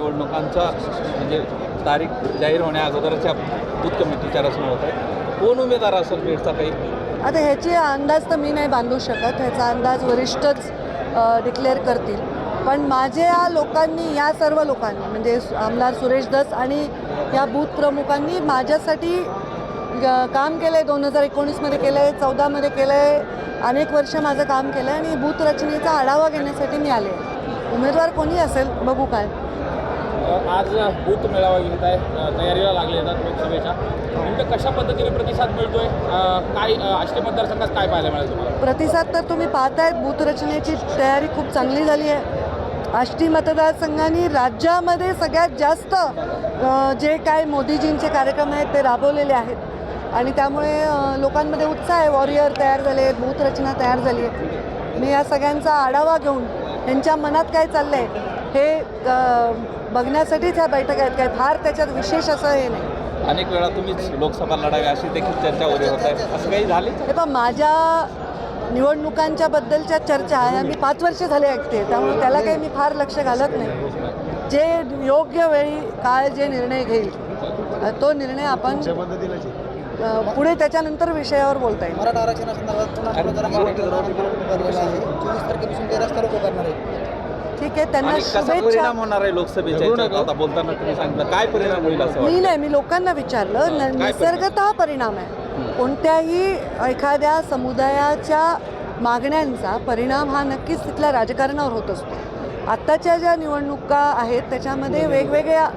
निवडणुकांचा म्हणजे तारीख जाहीर होण्या अगोदरच्या बूथ कमिटीच्या रचना होत आहे. कोण उमेदवार असेल बीडचा काही? आता ह्याची अंदाज तर मी नाही बांधू शकत. ह्याचा अंदाज वरिष्ठच डिक्लेअर करतील. पण माझ्या लोकांनी या सर्व लोकांनी म्हणजे आमदार सुरेश दस आणि या बूथ प्रमुखांनी माझ्यासाठी काम केलं आहे दोन हजार एकोणीसमध्ये केलं आहे चौदामध्ये केलं आहे अनेक वर्ष माझं काम केलं आहे आणि बूथ रचनेचा आढावा घेण्यासाठी मी आले. उमेदवार कोणी असेल? बघू काय. आज बूथ मेळावा घेत आहे. तयारीला लागले आहेत लोकसभेच्या. नेमकं कशा पद्धतीने प्रतिसाद मिळतोय? काय आष्टी मतदारसंघात काय पाहायला मिळेल तुम्हाला? प्रतिसाद तर तुम्ही पाहताय बूथ रचनेची तयारी खूप चांगली झाली आहे. आष्टी मतदारसंघाने राज्यामध्ये सगळ्यात जास्त जे काय मोदीजींचे कार्यक्रम आहेत ते राबवलेले आहेत. आणि त्यामुळे लोकांमध्ये उत्साह आहे. वॉरियर तयार झाले आहेत बूथ रचना तयार झाली आहे. मी या सगळ्यांचा आढावा घेऊन त्यांच्या मनात काय चाललं आहे हे बघण्यासाठीच ह्या बैठक आहेत काय? फार त्याच्यात विशेष असं हे नाही. अनेक वेळा तुम्हीच लोकसभा लढावी अशी देखील चर्चा वगैरे होत आहे. असं काही झाले? हे पण माझ्या निवडणुकांच्या बद्दलच्या चर्चा आहे. मी पाच वर्ष झाले ऐकते त्यामुळे त्याला काही मी फार लक्ष घालत नाही. जे योग्य वेळी काळ जे निर्णय घेईल तो निर्णय आपण पुढे त्याच्यानंतर विषयावर बोलता येईल. मराठा आरक्षणासंदर्भात ठीक आहे त्यांना शुभेच्छा. परिणाम होणार आहे लोकसभेच्या बोलताना तुम्ही सांगितलं. काय परिणाम होईल असं मी नाही मी लोकांना विचारलं. निसर्गतः परिणाम आहे. कोणत्याही एखाद्या समुदायाच्या मागण्यांचा परिणाम हा नक्कीच तिथल्या राजकारणावर होत असतो. आत्ताच्या ज्या निवडणुका आहेत त्याच्यामध्ये वेगवेगळ्या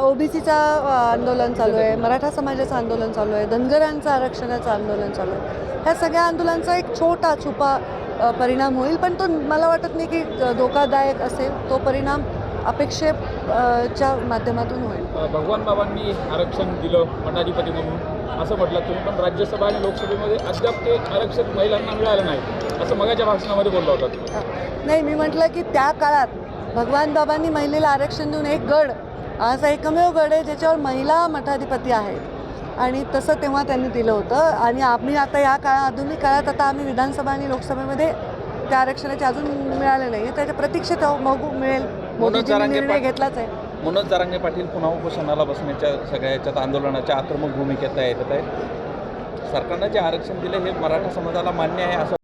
ओबीसीचा आंदोलन चालू आहे मराठा समाजाचं आंदोलन चालू आहे धनगरांचं आरक्षणाचं आंदोलन चालू आहे. ह्या सगळ्या आंदोलनांचा एक छोटा छुपा परिणाम होईल पण तो मला वाटत नाही की धोकादायक असेल तो परिणाम अपेक्षेच्या माध्यमातून होईल. भगवान बाबांनी आरक्षण दिलं मठाधिपती म्हणून. असं म्हटलं तुम्ही पण राज्यसभा आणि लोकसभेमध्ये अद्याप ते आरक्षण महिलांना मिळालं नाही. असं मगाच्या भाषणामध्ये बोलला होता. नाही मी म्हटलं की त्या काळात भगवान बाबांनी महिलेला आरक्षण देऊन एक गड असा एकमेव गड आहे ज्याच्यावर महिला मठाधिपती आहेत. आणि तसं तेव्हा त्यांनी दिलं होतं. आणि आम्ही आता या काळा आधुनिक काळात आता आम्ही विधानसभा आणि लोकसभेमध्ये त्या आरक्षणाचे अजून मिळाले नाही. त्याच्या प्रतीक्षेत बघू मिळेल. मोदीजींनी निर्णय घेतलाच आहे. मनोज जारांगे पाटील पुन्हा उपोषणाला बसण्याच्या सगळ्या याच्यात आंदोलनाच्या आक्रमक भूमिकेत येत आहेत. सरकारनं जे आरक्षण दिले हे मराठा समाजाला मान्य आहे असं